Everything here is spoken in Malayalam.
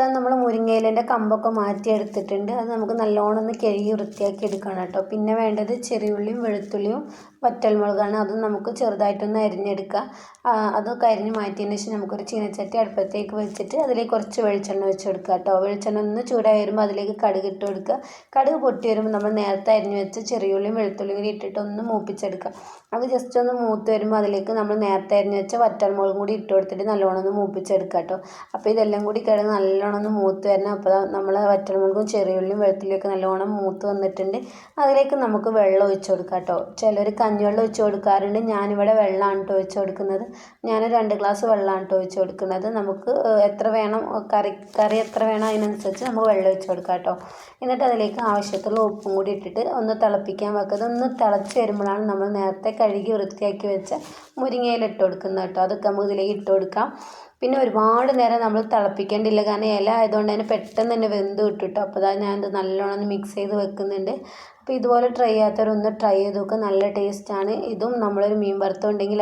ഇപ്പം നമ്മൾ മുരിങ്ങയിലേന്റെ കമ്പൊക്കെ മാറ്റി എടുത്തിട്ടുണ്ട് അത് നമുക്ക് നല്ലോണം ഒന്ന് കഴുകി വൃത്തിയാക്കി എടുക്കണം കേട്ടോ. പിന്നെ വേണ്ടത് ചെറിയുള്ളിയും വെളുത്തുള്ളിയും വറ്റൽമുളകാണ്. അതും നമുക്ക് ചെറുതായിട്ടൊന്ന് അരിഞ്ഞെടുക്കുക അതൊക്കെ അരിഞ്ഞ് മാറ്റിയതിന് ശേഷം നമുക്കൊരു ചീനച്ചട്ടി അടുപ്പത്തേക്ക് വെച്ചിട്ട് അതിലേക്ക് കുറച്ച് വെളിച്ചെണ്ണ വെച്ച് കൊടുക്കുക കേട്ടോ. വെളിച്ചെണ്ണ ഒന്ന് ചൂടായി വരുമ്പോൾ അതിലേക്ക് കടുക് ഇട്ട് കൊടുക്കുക. കടുക് പൊട്ടി വരുമ്പോൾ നമ്മൾ നേരത്തെ അരിഞ്ഞ് വെച്ച് ചെറിയുള്ളിയും വെളുത്തുള്ളിയും കൂടി ഇട്ടിട്ട് ഒന്ന് മൂപ്പിച്ചെടുക്കുക. അത് ജസ്റ്റ് ഒന്ന് മൂത്ത് വരുമ്പോൾ അതിലേക്ക് നമ്മൾ നേരത്തെ അരിഞ്ഞ് വെച്ച വറ്റൽമുളകും കൂടി ഇട്ട് കൊടുത്തിട്ട് നല്ലോണം ഒന്ന് മൂപ്പിച്ചെടുക്കുക കേട്ടോ. അപ്പോൾ ഇതെല്ലാം കൂടി കിടന്ന് നല്ലോണം ഒന്ന് മൂത്ത് വരണം. അപ്പോൾ നമ്മൾ വറ്റൽമുളകും ചെറിയുള്ളിയും വെളുത്തുള്ളിയൊക്കെ നല്ലോണം മൂത്ത് വന്നിട്ടുണ്ട്. അതിലേക്ക് നമുക്ക് വെള്ളം ഒഴിച്ച് കൊടുക്കാം കേട്ടോ ചിലർ കഞ്ഞിവെള്ളം ഒഴിച്ച് കൊടുക്കാറുണ്ട്. ഞാനിവിടെ വെള്ളമാണ് കേട്ടോ ഒഴിച്ച് കൊടുക്കുന്നത്. ഞാൻ രണ്ട് ഗ്ലാസ് വെള്ളമാണ് കേട്ടോ ഒഴിച്ച് കൊടുക്കുന്നത്. നമുക്ക് എത്ര വേണം കറി കറി എത്ര വേണം അതിനനുസരിച്ച് നമുക്ക് വെള്ളം ഒഴിച്ച് കൊടുക്കാം കേട്ടോ എന്നിട്ട് അതിലേക്ക് ആവശ്യത്തുള്ള ഉപ്പും കൂടി ഇട്ടിട്ട് ഒന്ന് തിളപ്പിക്കാൻ വെക്കുന്നത് ഒന്ന് തിളച്ച് വരുമ്പോഴാണ് നമ്മൾ നേരത്തെ കഴുകി വൃത്തിയാക്കി വെച്ച മുരിങ്ങയില ഇട്ട് കൊടുക്കുന്നത് കേട്ടോ. അതൊക്കെ നമുക്ക് ഇതിലേക്ക് ഇട്ട് കൊടുക്കാം. പിന്നെ ഒരുപാട് നേരം നമ്മൾ തിളപ്പിക്കേണ്ടില്ല. കാരണം ഇല ആയതുകൊണ്ട് തന്നെ പെട്ടെന്ന് തന്നെ വെന്ത് കിട്ടും അപ്പോൾ അതാ ഞാനത് നല്ലോണം മിക്സ് ചെയ്ത് വെക്കുന്നുണ്ട്. അപ്പോൾ ഇതുപോലെ ട്രൈ ചെയ്യാത്തവരൊന്ന് ട്രൈ ചെയ്ത് നോക്കുക നല്ല ടേസ്റ്റാണ് ഇതും നമ്മളൊരു മീൻ വറുത്തതുണ്ടെങ്കിൽ